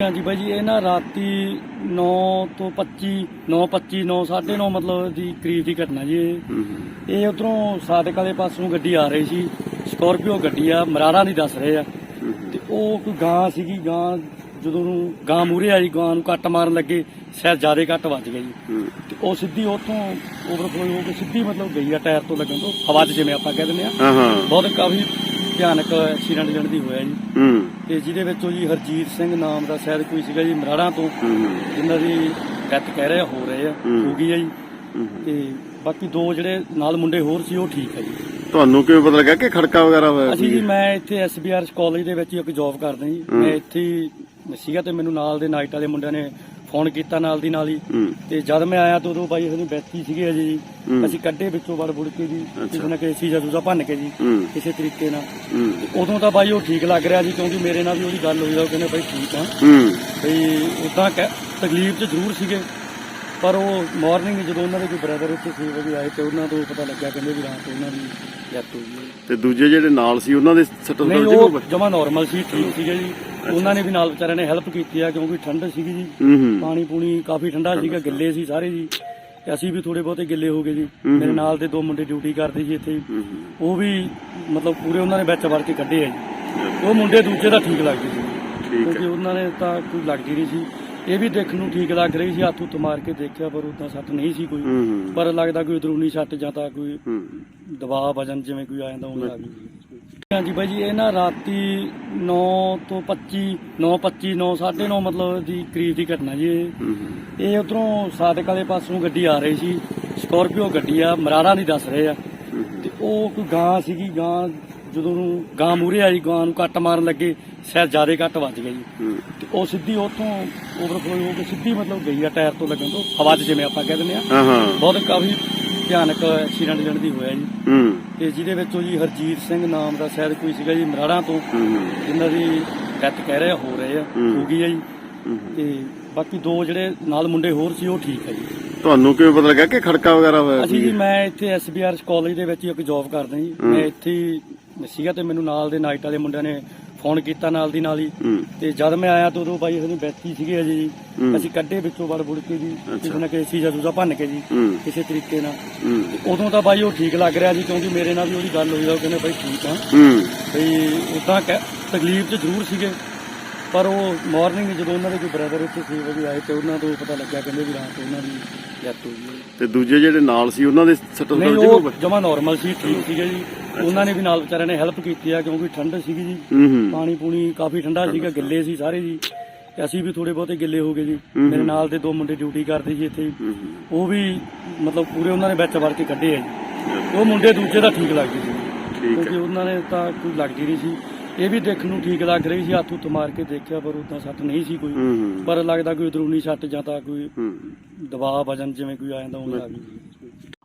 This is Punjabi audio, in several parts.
ਹਾਂਜੀ ਬਾਈ ਜੀ ਇਹ ਨਾ ਰਾਤੀ 9 ਤੋਂ 25 9:25 9 9:30 ਮਤਲਬ ਦੀ ਕਰੀਬ ਦੀ ਘਟਨਾ ਜੀ ਇਹ। ਇਹ ਉਧਰੋਂ ਸਾਦਕ ਵਾਲੇ ਪਾਸੋਂ ਗੱਡੀ ਆ ਰਹੀ ਸੀ ਸਕਾਰਪੀਓ ਗੱਡੀ ਆ ਮਰਾਰਾ ਦੀ ਦੱਸ ਰਹੇ ਆ। ਤੇ ਉਹ ਕੋਈ ਗਾਂ ਸੀਗੀ ਗਾਂ ਜਦੋਂ ਨੂੰ ਗਾਂ ਮੂਰੇ ਆਈ ਗਾਂ ਨੂੰ ਕੱਟ ਮਾਰਨ ਲੱਗੇ ਸ਼ਾਇਦ ਜ਼ਿਆਦਾ ਕੱਟ ਵੱਜ ਗਿਆ ਜੀ। ਤੇ ਉਹ ਸਿੱਧੀ ਉੱਥੋਂ ਓਵਰਫਲੋ ਹੋ ਕੇ ਸਿੱਧੀ ਮਤਲਬ ਗਈ ਆ ਟਾਇਰ ਤੋਂ ਲੱਗਣ ਤੋਂ ਹਵਾ 'ਚ ਜਿਵੇਂ ਆਪਾਂ ਕਹਿ ਦਿੰਦੇ ਆ। ਹਾਂ ਹਾਂ। ਬਹੁਤ ਕਾਫੀ ਭਿਆਨਕ ਐਕਸੀਡੈਂਟ ਜਣ ਦੀ ਹੋਇਆ ਜੀ ਹੂੰ ਤੇ ਜਿਹਦੇ ਵਿੱਚੋਂ ਜੀ ਹਰਜੀਤ ਸਿੰਘ ਨਾਮ ਦਾ ਸ਼ਾਇਦ ਕੋਈ ਸੀਗਾ ਜੀ ਮਰਾੜਾ ਤੋਂ ਹੂੰ ਜਿਨ੍ਹਾਂ ਦੀ ਡੈਥ ਕਹਿ ਰਹੇ ਹੋ ਰਹੇ ਆ ਹੂੰ। ਹੋ ਗਈ ਆ ਜੀ ਹੂੰ। ਤੇ ਬਾਕੀ ਦੋ ਜਿਹੜੇ ਨਾਲ ਮੁੰਡੇ ਹੋਰ ਸੀ ਉਹ ਠੀਕ ਆ ਜੀ ਤੁਹਾਨੂੰ ਕਿਵੇਂ ਪਤਾ ਲੱਗਾ ਕਿ ਖੜਕਾ ਵਗੈਰਾ ਹੋਇਆ ਅਸੀਂ? ਜੀ ਮੈਂ ਇੱਥੇ ਐਸਬੀਆਰ ਕਾਲਜ ਦੇ ਵਿੱਚ ਹੀ ਇੱਕ ਜੌਬ ਕਰਦਾ ਜੀ ਹੂੰ। ਮੈਂ ਇੱਥੇ ਹੀ ਸੀਗਾ ਤੇ ਮੈਨੂੰ ਨਾਲ ਦੇ ਨਾਈਟ ਵਾਲੇ ਮੁੰਡਿਆਂ ਨੇ ਫੋਨ ਕੀਤਾ ਨਾਲ ਦੀ ਨਾਲ ਹੀ। ਹੂੰ। ਤੇ ਜਦ ਮੈਂ ਆਇਆ ਤਾਂ ਉਦੋਂ ਬਾਈ ਉਹਨੇ ਬੈਠੀ ਸੀਗੇ ਅਜੇ ਜੀ। ਹੂੰ। ਅਸੀਂ ਕੱਢੇ ਵਿੱਚੋਂ ਵੜ ਬੁੜ ਕੇ ਜੀ। ਕਿਸੇ ਨਾ ਕਿਸੇ ਚੀਜ਼ਾ ਦੂਜਾ ਭੰਨ ਕੇ ਜੀ। ਹੂੰ। ਕਿਸੇ ਤਰੀਕੇ ਨਾਲ। ਹੂੰ। ਉਦੋਂ ਤਾਂ ਬਾਈ ਉਹ ਠੀਕ ਲੱਗ ਰਿਹਾ ਜੀ ਕਿਉਂਕਿ ਮੇਰੇ ਨਾਲ ਵੀ ਉਹਦੀ ਗੱਲ ਹੋਈ ਆ ਉਹ ਕਹਿੰਦੇ ਬਾਈ ਠੀਕ ਆ। ਹੂੰ। ਬਈ ਉਦਾਂ ਤਕਲੀਫ 'ਚ ਜ਼ਰੂਰ ਸੀਗੇ। ਪਰ ਉਹ ਮਾਰਨਿੰਗ ਜਦੋਂ ਉਹਨਾਂ ਦੇ ਕੋਈ ਬ੍ਰਦਰ ਉੱਥੇ 6 ਵਜੇ ਆਏ ਤੇ ਉਹਨਾਂ ਤੋਂ ਪਤਾ ਲੱਗਿਆ ਕਹਿੰਦੇ ਵੀ ਰਾਤ ਉਹਨਾਂ ਦੀ ਡੈਥ ਹੋ ਗਈ ਤੇ ਦੂਜੇ ਜਿਹੜੇ ਨਾਲ ਸੀ ਉਹਨਾਂ ਦੇ ਸੱਟ ਨਹੀਂ ਉਹ ਜਮਾ ਨਾਰਮਲ ਸੀ ਠੀਕ ਸੀਗੇ ਜੀ। ਉਹਨਾਂ ਨੇ ਵੀ ਨਾਲ ਵਿਚਾਰਿਆਂ ਨੇ ਹੈਲਪ ਕੀਤੀ ਆ ਕਿਉਂਕਿ ਠੰਡ ਸੀਗੀ ਜੀ। ਪਾਣੀ ਪੂਣੀ ਕਾਫੀ ਠੰਡਾ ਸੀਗਾ ਗਿੱਲੇ ਸੀ ਸਾਰੇ ਜੀ। ਤੇ ਅਸੀਂ ਵੀ ਥੋੜੇ ਬਹੁਤੇ ਗਿੱਲੇ ਹੋ ਗਏ ਜੀ। ਮੇਰੇ ਨਾਲ ਦੇ ਦੋ ਮੁੰਡੇ ਡਿਊਟੀ ਕਰਦੇ ਸੀ ਇੱਥੇ। ਉਹ ਵੀ ਮਤਲਬ ਪੂਰੇ ਉਹਨਾਂ ਨੇ ਵਿੱਚ ਵੜ ਕੇ ਕੱਢੇ ਆ ਜੀ। ਉਹ ਮੁੰਡੇ ਦੂਜੇ ਦਾ ਠੀਕ ਲੱਗਦੇ ਸੀ। ਕਿਉਂਕਿ ਉਹਨਾਂ ਨੇ ਤਾਂ ਕੋਈ ਲੱਗਦੀ ਨਹੀਂ ਸੀ। ਇਹ ਵੀ ਦੇਖਣ ਨੂੰ ਠੀਕ ਲੱਗ ਰਹੀ ਸੀ ਹੱਥ ਉੱਤ ਮਾਰ ਕੇ ਦੇਖਿਆ ਪਰ ਉਦਾਂ ਸੱਟ ਨਹੀਂ ਸੀ ਕੋਈ। ਪਰ ਲੱਗਦਾ ਕੋਈ ਦਰੂਨੀ ਸੱਟ ਜਾਂ ਤਾਂ ਕੋਈ ਦਬਾਅ ਵਜਨ ਜਿਵੇਂ ਕੋਈ ਆ ਜਾਂਦਾ ਉਹ ਆ ਗਈ ਹਾਂਜੀ ਬਾਈ ਜੀ ਇਹ ਨਾ ਰਾਤੀ 9 ਤੋਂ 25 9:25 9 9:30 ਮਤਲਬ ਦੀ ਕਰੀਬ ਦੀ ਘਟਨਾ ਜੀ ਇਹ। ਉਧਰੋਂ ਸਾਦਕ ਵਾਲੇ ਪਾਸੋਂ ਗੱਡੀ ਆ ਰਹੀ ਸੀ ਸਕਾਰਪੀਓ ਗੱਡੀ ਆ ਮਰਾਰਾ ਦੀ ਦੱਸ ਰਹੇ ਆ। ਤੇ ਉਹ ਕੋਈ ਗਾਂ ਸੀਗੀ ਗਾਂ ਜਦੋਂ ਨੂੰ ਗਾਂ ਮੂਰੇ ਆਈ ਗਾਂ ਨੂੰ ਕੱਟ ਮਾਰਨ ਲੱਗੇ ਸ਼ਾਇਦ ਜ਼ਿਆਦਾ ਕੱਟ ਵੱਜ ਗਿਆ ਜੀ। ਤੇ ਉਹ ਸਿੱਧੀ ਉੱਥੋਂ ਓਵਰਫਲੋ ਹੋ ਕੇ ਸਿੱਧੀ ਮਤਲਬ ਗਈ ਆ ਟਾਇਰ ਤੋਂ ਲੱਗਣ ਤੋਂ ਹਵਾ 'ਚ ਜਿਵੇਂ ਆਪਾਂ ਕਹਿ ਦਿੰਦੇ ਆ। ਹਾਂ ਹਾਂ। ਬਹੁਤ ਕਾਫੀ ਭਿਆਨਕ ਐਕਸੀਡੈਂਟ ਜਣ ਦੀ ਹੋਇਆ ਜੀ। ਹੂੰ। ਤੇ ਜਿਹਦੇ ਵਿੱਚੋਂ ਜੀ ਹਰਜੀਤ ਸਿੰਘ ਨਾਮ ਦਾ ਸ਼ਾਇਦ ਕੋਈ ਸੀਗਾ ਜੀ ਮਰਾੜਾ ਤੋਂ। ਹੂੰ ਜਿਨ੍ਹਾਂ ਦੀ ਡੈਥ ਕਹਿ ਰਹੇ ਹੋ ਰਹੇ ਆ ਹੂੰ। ਹੋ ਗਈ ਆ ਜੀ। ਹੂੰ ਤੇ ਬਾਕੀ ਦੋ ਜਿਹੜੇ ਨਾਲ ਮੁੰਡੇ ਹੋਰ ਸੀ ਉਹ ਠੀਕ ਆ ਜੀ। ਤੁਹਾਨੂੰ ਕਿਵੇਂ ਪਤਾ ਲੱਗਾ ਕਿ ਖੜਕਾ ਵਗੈਰਾ ਹੋਇਆ ਅਸੀਂ? ਜੀ ਮੈਂ ਇੱਥੇ ਐਸਬੀਆਰ ਕਾਲਜ ਦੇ ਵਿੱਚ ਹੀ ਇੱਕ ਜੌਬ ਕਰਦਾ ਜੀ। ਹੂੰ। ਮੈਂ ਇੱਥੇ ਹੀ ਸੀਗਾ ਤੇ ਮੈਨੂੰ ਨਾਲ ਦੇ ਨਾਈਟ ਵਾਲੇ ਮੁੰਡਿਆਂ ਨੇ ਫੋਨ ਕੀਤਾ ਨਾਲ ਦੀ ਨਾਲ ਹੀ। ਹੂੰ। ਤੇ ਜਦ ਮੈਂ ਆਇਆ ਤਾਂ ਉਦੋਂ ਬਾਈ ਉਹਨੇ ਬੈਠੀ ਸੀਗੇ ਅਜੇ ਜੀ। ਹੂੰ। ਅਸੀਂ ਕੱਢੇ ਵਿੱਚੋਂ ਵੜ ਬੁੜ ਕੇ ਜੀ। ਕਿਸੇ ਨਾ ਕਿਸੇ ਚੀਜ਼ਾ ਦੂਜਾ ਭੰਨ ਕੇ ਜੀ। ਹੂੰ। ਕਿਸੇ ਤਰੀਕੇ ਨਾਲ। ਹੂੰ। ਉਦੋਂ ਤਾਂ ਬਾਈ ਉਹ ਠੀਕ ਲੱਗ ਰਿਹਾ ਜੀ ਕਿਉਂਕਿ ਮੇਰੇ ਨਾਲ ਵੀ ਉਹਦੀ ਗੱਲ ਹੋਈ ਆ ਉਹ ਕਹਿੰਦੇ ਬਾਈ ਠੀਕ ਆ। ਹੂੰ। ਬਈ ਉਦਾਂ ਤਕਲੀਫ 'ਚ ਜ਼ਰੂਰ ਸੀਗੇ। ਪਰ ਉਹ ਮਾਰਨਿੰਗ ਜਦੋਂ ਉਹਨਾਂ ਦੇ ਕੋਈ ਬ੍ਰਦਰ ਉੱਥੇ 6 ਵਜੇ ਆਏ ਤੇ ਉਹਨਾਂ ਤੋਂ ਪਤਾ ਲੱਗਿਆ ਕਹਿੰਦੇ ਵੀ ਰਾਤ ਉਹਨਾਂ ਦੀ ਡੈਥ ਹੋ ਗਈ ਤੇ ਦੂਜੇ ਜਿਹੜੇ ਨਾਲ ਸੀ ਉਹਨਾਂ ਦੇ ਸੱਟ ਨਹੀਂ ਲੱਗੀ ਉਹ ਜਮਾ ਨਾਰਮਲ ਸੀ ਠੀਕ ਸੀਗੇ ਜੀ। ਉਹਨਾਂ ਨੇ ਵੀ ਨਾਲ ਵਿਚਾਰਿਆਂ ਨੇ ਹੈਲਪ ਕੀਤੀ ਆ ਕਿਉਂਕਿ ਠੰਡ ਸੀਗੀ ਜੀ। ਪਾਣੀ ਪੂਣੀ ਕਾਫੀ ਠੰਡਾ ਸੀਗਾ ਗਿੱਲੇ ਸੀ ਸਾਰੇ ਜੀ। ਤੇ ਅਸੀਂ ਵੀ ਥੋੜੇ ਬਹੁਤੇ ਗਿੱਲੇ ਹੋ ਗਏ ਜੀ। ਮੇਰੇ ਨਾਲ ਦੇ ਦੋ ਮੁੰਡੇ ਡਿਊਟੀ ਕਰਦੇ ਸੀ ਇੱਥੇ। ਉਹ ਵੀ ਮਤਲਬ ਪੂਰੇ ਉਹਨਾਂ ਨੇ ਵਿੱਚ ਵੜ ਕੇ ਕੱਢੇ ਆ ਜੀ। ਉਹ ਮੁੰਡੇ ਦੂਜੇ ਦਾ ਠੀਕ ਲੱਗਦੇ ਸੀ। ਠੀਕ ਕਿਉਂਕਿ ਉਹਨਾਂ ਨੇ ਤਾਂ ਕੋਈ ਲੱਗਦੀ ਨਹੀਂ ਸੀ। ਇਹ ਵੀ ਦੇਖਣ ਨੂੰ ਠੀਕ ਲੱਗ ਰਹੀ ਸੀ ਹੱਥ ਉੱਤ ਮਾਰ ਕੇ ਦੇਖਿਆ ਪਰ ਉਦਾਂ ਸੱਟ ਨਹੀਂ ਸੀ ਕੋਈ। ਪਰ ਲੱਗਦਾ ਕੋਈ ਦਰੂਨੀ ਸੱਟ ਜਾਂ ਤਾਂ ਕੋਈ ਦਬਾਅ ਵਜਨ ਜਿਵੇਂ ਕੋਈ ਆ ਜਾਂਦਾ ਉਹ ਆ ਗਈ।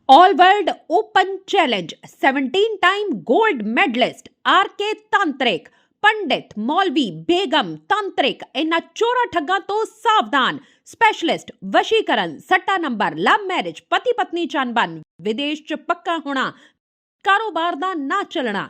All World Open Challenge 17 time gold medalist RK Tantrik ਪੰਡਿਤ ਮੌਲਵੀ ਬੇਗਮ ਤੰਤਰਿਕ ਇਹਨਾਂ ਚੋਰਾ ਠੱਗਾਂ ਤੋਂ ਸਾਵਧਾਨ ਸਪੈਸ਼ਲਿਸਟ ਵਸ਼ੀਕਰਨ ਸੱਟਾ ਨੰਬਰ ਲਵ ਮੈਰਿਜ ਪਤੀ ਪਤਨੀ ਚੰਬਨ ਵਿਦੇਸ਼ ਚ ਪੱਕਾ ਹੋਣਾ, ਕਾਰੋਬਾਰ ਦਾ ਨਾ ਚੱਲਣਾ